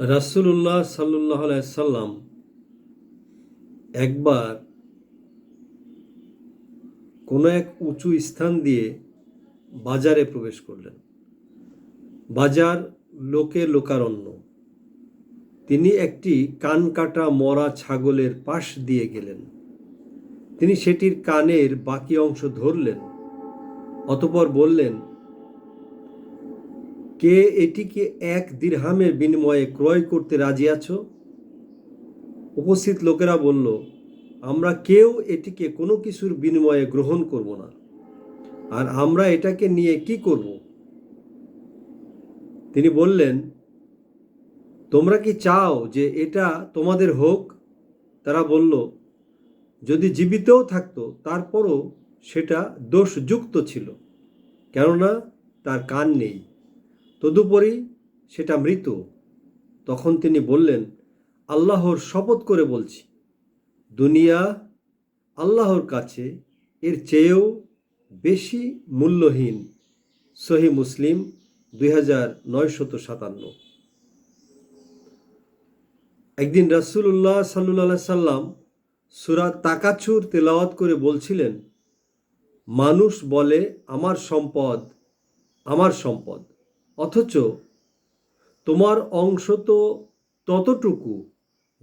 রাসুল্লাহ সাল্লাহ সাল্লাম একবার কোনো এক উঁচু স্থান দিয়ে বাজারে প্রবেশ করলেন। বাজার লোকে লোকারণ্য। তিনি একটি কান কাটা মরা ছাগলের পাশ দিয়ে গেলেন। তিনি সেটির কানের বাকি অংশ ধরলেন, অতপর বললেন কে এটিকে এক দিরহামের বিনিময়ে ক্রয় করতে রাজি আছো? উপস্থিত লোকেরা বলল, আমরা কেউ এটিকে কোনো কিছুর বিনিময়ে গ্রহণ করব না। আর আমরা এটাকে নিয়ে কি করব? তিনি বললেন, তোমরা কি চাও যে এটা তোমাদের হোক? তারা বলল, যদি জীবিতও থাকতো, তারপরও সেটা দোষযুক্ত ছিল, কেননা তার কান নেই। তদুপরি সেটা মৃত তখন তিনি বললেন, আল্লাহর শপথ করে বলছি, দুনিয়া আল্লাহর কাছে এর চেয়েও বেশি মূল্যহীন। সহি মুসলিম দুই হাজার নয়শত সাতান্ন। একদিন রাসুল্লাহ সাল্লাহ সাল্লাম সুরা তাকাচুর তেলাওয়াত করে বলছিলেন, মানুষ বলে আমার সম্পদ আমার সম্পদ। অথচ তোমার অংশ তো ততটুকু,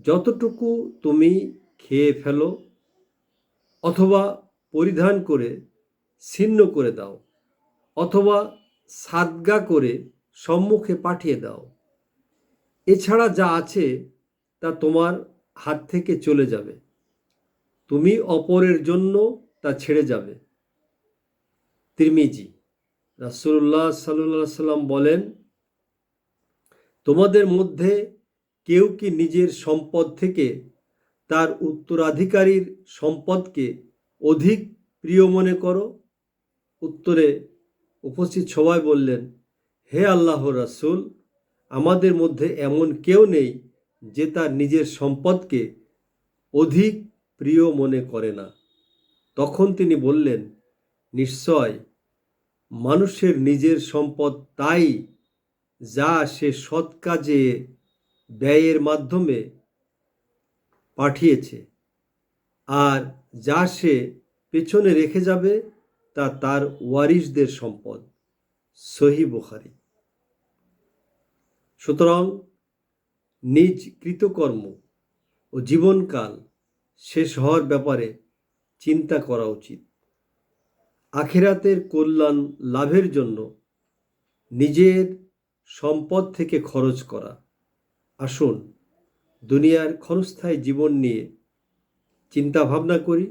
যতটুকু তুমি খেয়ে ফেলো অথবা পরিধান করে ছিন্ন করে দাও অথবা সাদগা করে সম্মুখে পাঠিয়ে দাও। এছাড়া যা আছে তা তোমার হাত থেকে চলে যাবে। তুমি অপরের জন্য তা ছেড়ে যাবে। তিরমিজি রাসুল্লাহ সাল্লাহ সাল্লাম বলেন, তোমাদের মধ্যে কেউ কি নিজের সম্পদ থেকে তার উত্তরাধিকারীর সম্পদকে অধিক প্রিয় মনে করো? উত্তরে উপস্থিত সবাই বললেন, হে আল্লাহ রাসুল, আমাদের মধ্যে এমন কেউ নেই যে তার নিজের সম্পদকে অধিক প্রিয় মনে করে না। তখন তিনি বললেন, নিশ্চয় মানুষের নিজের সম্পদ তাই যা সে সৎ কাজে ব্যয়ের মাধ্যমে পাঠিয়েছে। আর যা সে পেছনে রেখে যাবে, তা তার ওয়ারিসদের সম্পদ। সহি বুখারি। সুতরাং নিজ কৃতকর্ম ও জীবনকাল শেষ হওয়ার ব্যাপারে চিন্তা করা উচিত। আখেরাতের কল্যাণ লাভের জন্য নিজের সম্পদ থেকে খরচ করা। আসুন, দুনিয়ার ক্ষণস্থায়ী জীবন নিয়ে চিন্তা ভাবনা করি,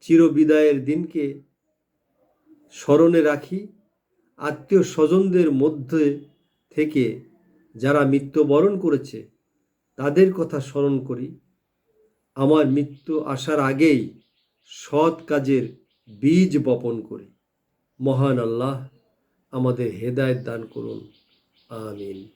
চিরবিদায়ের দিনকে স্মরণে রাখি আত্মীয় স্বজনদের মধ্যে থেকে যারা মৃত্যুবরণ করেছে, তাদের কথা স্মরণ করি। আমার মৃত্যু আসার আগেই সৎ কাজের বীজ বপন করি। মহান আল্লাহ আমাদের হেদায়ত দান করুন। আমিন।